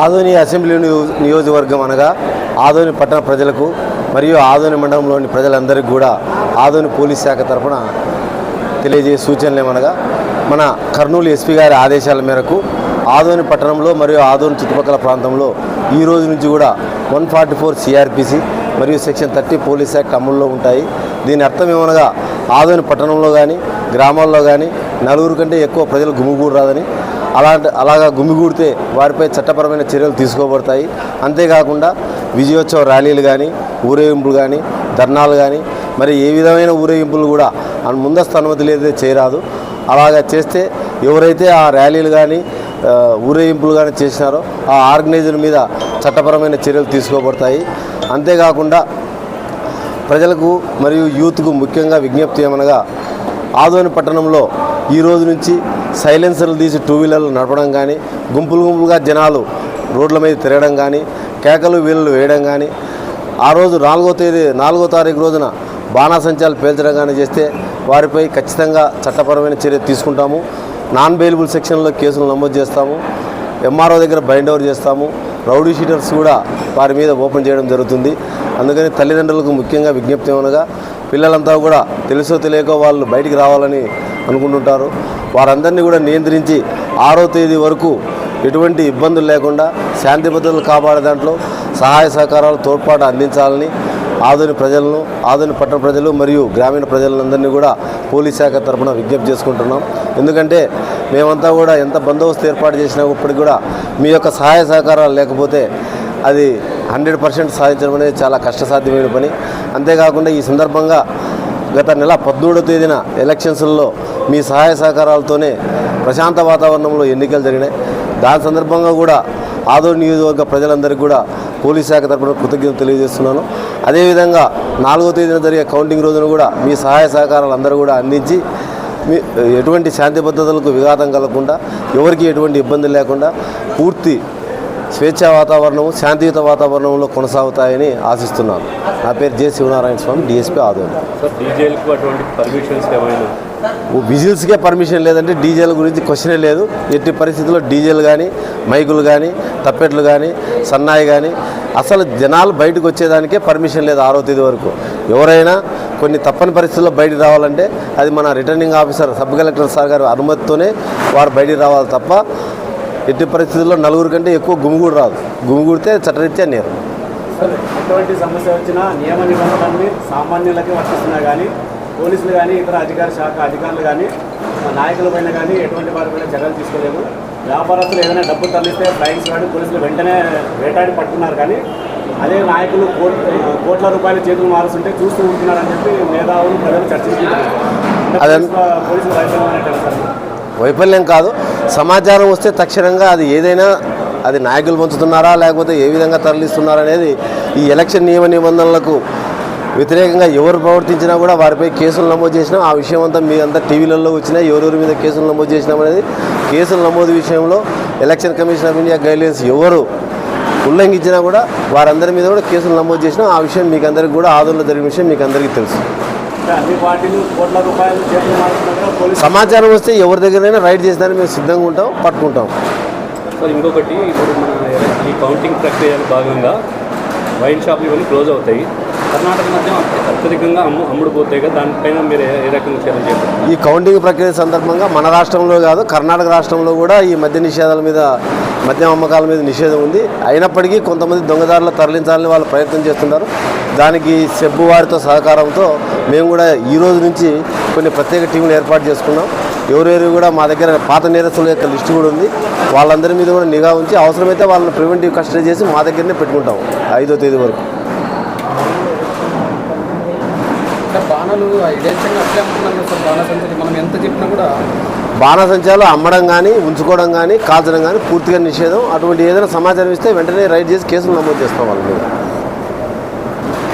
Adoni assembly నియోజకవర్గం అనగా ఆదోని పట్టణ ప్రజలకు మరియు ఆదోని మండలంలోని ప్రజలందరికీ కూడా ఆదోని పోలీస్ శాఖ తరఫున తెలియజేసే సూచనలు ఏమనగా మన కర్నూలు ఎస్పీ గారి ఆదేశాల మేరకు ఆదోని పట్టణంలో మరియు ఆదోని చుట్టుపక్కల ప్రాంతంలో ఈ రోజు నుంచి కూడా వన్ ఫార్టీ ఫోర్ సిఆర్పిసి మరియు సెక్షన్ థర్టీ పోలీస్ యాక్ట్ అమల్లో ఉంటాయి. దీని అర్థం ఏమనగా ఆదోని పట్టణంలో కానీ గ్రామాల్లో కానీ నలుగురు కంటే ఎక్కువ ప్రజలు గుమిగూడరాదని. అలాంటి అలాగా గుమిగూడితే వారిపై చట్టపరమైన చర్యలు తీసుకోబడతాయి. అంతేకాకుండా విజయోత్సవ ర్యాలీలు కానీ ఊరేగింపులు కానీ ధర్నాలు కానీ మరి ఏ విధమైన ఊరేగింపులు కూడా ముందస్తు అనుమతి లేదా చేయరాదు. అలాగా చేస్తే ఎవరైతే ఆ ర్యాలీలు కానీ ఊరేగింపులు కానీ చేసినారో ఆ ఆర్గనైజర్ మీద చట్టపరమైన చర్యలు తీసుకోబడతాయి. అంతేకాకుండా ప్రజలకు మరియు యూత్కు ముఖ్యంగా విజ్ఞప్తి ఏమనగా ఆదోని పట్టణంలో ఈ రోజు నుంచి సైలెన్సర్లు తీసి టూ వీలర్లు నడపడం కానీ గుంపులు గుంపులుగా జనాలు రోడ్ల మీద తిరగడం కానీ కేకలు వీళ్ళు వేయడం కానీ ఆ రోజు నాలుగో తేదీ నాలుగో తారీఖు రోజున బాణాసంచాలు పేల్చడం కానీ చేస్తే వారిపై ఖచ్చితంగా చట్టపరమైన చర్య తీసుకుంటాము. నాన్ బెయిలబుల్ సెక్షన్లో కేసులు నమోదు చేస్తాము. ఎంఆర్ఓ దగ్గర బైండ్ ఓవర్ చేస్తాము. రౌడీ షీటర్స్ కూడా వారి మీద ఓపెన్ చేయడం జరుగుతుంది. అందుకని తల్లిదండ్రులకు ముఖ్యంగా విజ్ఞప్తి ఏమనగా పిల్లలంతా కూడా తెలుసో తెలియకో వాళ్ళు బయటికి రావాలని అనుకుంటుంటారు. వారందరినీ కూడా నియంత్రించి ఆరో తేదీ వరకు ఎటువంటి ఇబ్బందులు లేకుండా శాంతి భద్రతలు కాపాడే దాంట్లో సహాయ సహకారాలు తోడ్పాటు అందించాలని ఆధునిక ప్రజలను ఆధునిక పట్టణ ప్రజలు మరియు గ్రామీణ ప్రజలందరినీ కూడా పోలీస్ శాఖ తరఫున విజ్ఞప్తి చేసుకుంటున్నాం. ఎందుకంటే మేమంతా కూడా ఎంత బందోబస్తు ఏర్పాటు చేసినప్పటికీ కూడా మీ యొక్క సహాయ సహకారాలు లేకపోతే అది హండ్రెడ్ పర్సెంట్ సాధించడం అనేది చాలా కష్టసాధ్యమైన పని. అంతేకాకుండా ఈ సందర్భంగా గత నెల పద్మూడో తేదీన ఎలక్షన్స్లో మీ సహాయ సహకారాలతోనే ప్రశాంత వాతావరణంలో ఎన్నికలు జరిగినాయి. దాని సందర్భంగా కూడా ఆదోని నియోజకవర్గ ప్రజలందరికీ కూడా పోలీస్ శాఖ తరపున కృతజ్ఞతలు తెలియజేస్తున్నాను. అదేవిధంగా నాలుగో తేదీన జరిగే కౌంటింగ్ రోజున కూడా మీ సహాయ సహకారాలు అందరూ కూడా అందించి మీ ఎటువంటి శాంతి భద్రతలకు విఘాతం కలగకుండా ఎవరికి ఎటువంటి ఇబ్బంది లేకుండా పూర్తి స్వేచ్ఛా వాతావరణం శాంతియుత వాతావరణంలో కొనసాగుతాయని ఆశిస్తున్నాను. నా పేరు జె శివనారాయణ స్వామి డిఎస్పీ ఆదోని విజిల్స్కే పర్మిషన్ లేదంటే డీజేల గురించి క్వశ్చనే లేదు. ఎట్టి పరిస్థితుల్లో డీజేలు కానీ మైకులు కానీ తప్పెట్లు కానీ సన్నాయి కానీ అసలు జనాలు బయటకు వచ్చేదానికే పర్మిషన్ లేదు ఆరో తేదీ వరకు. ఎవరైనా కొన్ని తప్పని పరిస్థితుల్లో బయటికి రావాలంటే అది మన returning officer sub collector sir గారి అనుమతితోనే వారు బయటికి రావాలి తప్ప ఎట్టి పరిస్థితుల్లో నలుగురు కంటే ఎక్కువ గుమిగూడు రాదు. గుమిగూడితే చట్టరీత్యా నేరం. సార్ ఎటువంటి సమస్య వచ్చినా నియమ నిబంధనలన్నీ సామాన్యులకే వర్తిస్తున్నాయి కానీ పోలీసులు కానీ ఇతర అధికార శాఖ అధికారులు కానీ నాయకుల పైన కానీ ఎటువంటి వారి పైన చర్యలు తీసుకోలేము వ్యాపారస్తులు ఏదైనా డబ్బు తరలిస్తే ఫ్లైన్స్ కానీ పోలీసులు వెంటనే వేటాడి పట్టుకున్నారు కానీ అదే నాయకులు కోట్ కోట్ల రూపాయల చేతులు మారుస్తుంటే చూస్తూ ఉంటున్నారని చెప్పి మేధావులు ప్రజలు అదన్- పోలీసుల- వైఫల్యం అనేటువంటి సార్ వైఫల్యం కాదు. సమాచారం వస్తే తక్షణంగా అది ఏదైనా అది నాయకులు పంచుతున్నారా లేకపోతే ఏ విధంగా తరలిస్తున్నారా అనేది ఈ ఎలక్షన్ నియమ నిబంధనలకు వ్యతిరేకంగా ఎవరు ప్రవర్తించినా కూడా వారిపై కేసులు నమోదు చేసినా ఆ విషయం అంతా మీ అంతా టీవీలలో వచ్చినా ఎవరెవరి మీద కేసులు నమోదు చేసినాం అనేది కేసుల నమోదు విషయంలో election commission of India guidelines ఎవరు ఉల్లంఘించినా కూడా వారందరి మీద కూడా కేసులు నమోదు చేసినా ఆ విషయం మీకు అందరికీ కూడా ఆదోళన జరిగిన విషయం మీకు అందరికీ తెలుసు. సమాచారం వస్తే ఎవరి దగ్గరైనా రైడ్ చేసినా మేము సిద్ధంగా ఉంటాం పట్టుకుంటాం. సార్ ఇంకొకటి ఇప్పుడు మన ఈ కౌంటింగ్ ప్రక్రియలో భాగంగా వైన్ షాపులు ఇవన్నీ క్లోజ్ అవుతాయి. కర్ణాటక మద్యం అత్యధికంగా అమ్ము అమ్ముడు పోతాయి కదా దానిపైన మీరు ఏ ఏ రకంగా చర్యలు చేస్తారు? ఈ కౌంటింగ్ ప్రక్రియ సందర్భంగా మన రాష్ట్రంలో కాదు కర్ణాటక రాష్ట్రంలో కూడా ఈ మద్య నిషేధాల మీద మద్యం అమ్మకాల మీద నిషేధం ఉంది. అయినప్పటికీ కొంతమంది దొంగదారులు తరలించాలని వాళ్ళు ప్రయత్నం చేస్తున్నారు. దానికి సెబ్బు వారితో సహకారంతో మేము కూడా ఈ రోజు నుంచి కొన్ని ప్రత్యేక టీంలు ఏర్పాటు చేసుకున్నాం. ఎవరెవరు కూడా మా దగ్గర పాత నేరస్తుల యొక్క లిస్టు కూడా ఉంది. వాళ్ళందరి మీద కూడా నిఘా ఉంచి అవసరమైతే వాళ్ళని ప్రివెంటివ్ కస్టడీ చేసి మా దగ్గరనే పెట్టుకుంటాం ఐదో తేదీ వరకు. సార్ అట్లే సార్ బాణసంచలు మనం ఎంత చెప్పినా కూడా బాణసంచాలు అమ్మడం కానీ ఉంచుకోవడం కానీ కాల్చడం కానీ పూర్తిగా నిషేధం. అటువంటి ఏదైనా సమాచారం ఇస్తే వెంటనే రైడ్ చేసి కేసులు నమోదు చేసుకోవాలి.